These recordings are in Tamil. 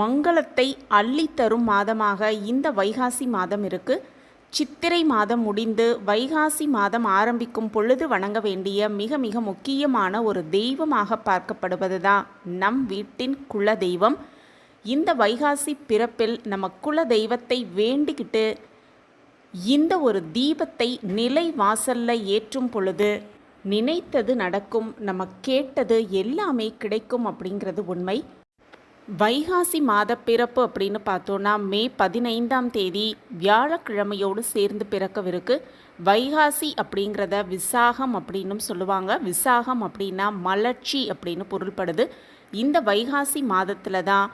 மங்களத்தை அள்ளித்தரும் மாதமாக இந்த வைகாசி மாதம் இருக்கு. சித்திரை மாதம் முடிந்து வைகாசி மாதம் ஆரம்பிக்கும் பொழுது வணங்க வேண்டிய மிக மிக முக்கியமான ஒரு தெய்வமாக பார்க்கப்படுவது தான் நம் வீட்டின் குல தெய்வம் இந்த வைகாசி பிறப்பில் நம்ம குல தெய்வத்தை வேண்டிக்கிட்டு இந்த ஒரு தீபத்தை நிலை வாசல்ல ஏற்றும் பொழுது நினைத்தது நடக்கும் நம்ம கேட்டது எல்லாமே கிடைக்கும் அப்படிங்கிறது உண்மை. வைகாசி மாத பிறப்பு அப்படின்னு பார்த்தோன்னா மே பதினைந்தாம் தேதி வியாழக்கிழமையோடு சேர்ந்து பிறக்கவிருக்கு. வைகாசி அப்படிங்கிறத விசாகம் அப்படின்னும் சொல்லுவாங்க. விசாகம் அப்படின்னா மலர்ச்சி அப்படின்னு பொருள்படுது. இந்த வைகாசி மாதத்தில் தான்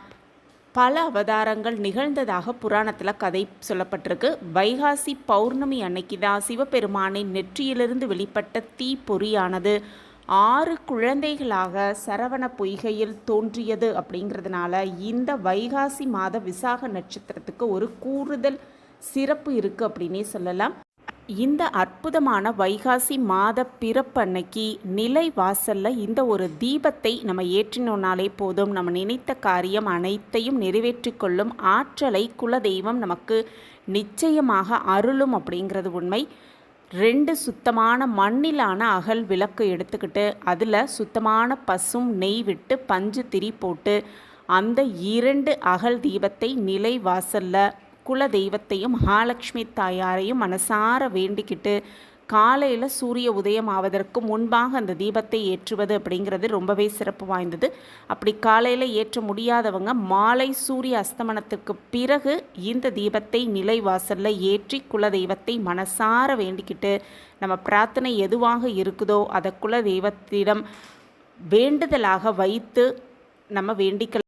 பல அவதாரங்கள் நிகழ்ந்ததாக புராணத்தில் கதை சொல்லப்பட்டிருக்கு. வைகாசி பௌர்ணமி அன்னைக்கு தான் சிவபெருமானின் நெற்றியிலிருந்து வெளிப்பட்ட தீப்பொறியானது. ஆறு குழந்தைகளாக சரவண பொய்கையில் தோன்றியது அப்படிங்கிறதுனால இந்த வைகாசி மாத விசாக நட்சத்திரத்துக்கு ஒரு கூடுதல் சிறப்பு இருக்குது அப்படின்னே சொல்லலாம். இந்த அற்புதமான வைகாசி மாத பிறப்பு அன்னைக்கு நிலை வாசலில் இந்த ஒரு தீபத்தை நம்ம ஏற்றினோனாலே போதும். நம்ம நினைத்த காரியம் அனைத்தையும் நிறைவேற்றிக் கொள்ளும். ஆற்றலை குலதெய்வம் நமக்கு நிச்சயமாக அருளும் அப்படிங்கிறது உண்மை. ரெண்டு சுத்தமான மண்ணிலான அகல் விளக்கு எடுத்துக்கிட்டு அதில் சுத்தமான பசும் நெய் விட்டு பஞ்சு திரி போட்டு அந்த இரண்டு அகல் தீபத்தை நிலை வாசலில் குல தெய்வத்தையும் மகாலட்சுமி தாயாரையும் மனசார வேண்டிக்கிட்டு காலையில் சூரிய உதயம் ஆவதற்கு முன்பாக அந்த தீபத்தை ஏற்றுவது அப்படிங்கிறது ரொம்பவே சிறப்பு வாய்ந்தது. அப்படி காலையில் ஏற்ற முடியாதவங்க மாலை சூரிய அஸ்தமனத்துக்கு பிறகு இந்த தீபத்தை நிலை வாசலில் ஏற்றி குல தெய்வத்தை மனசார வேண்டிக்கிட்டு நம்ம பிரார்த்தனை எதுவாக இருக்குதோ அதை குல தெய்வத்திடம் வேண்டுதலாக வைத்து நம்ம வேண்டிக்கலாம்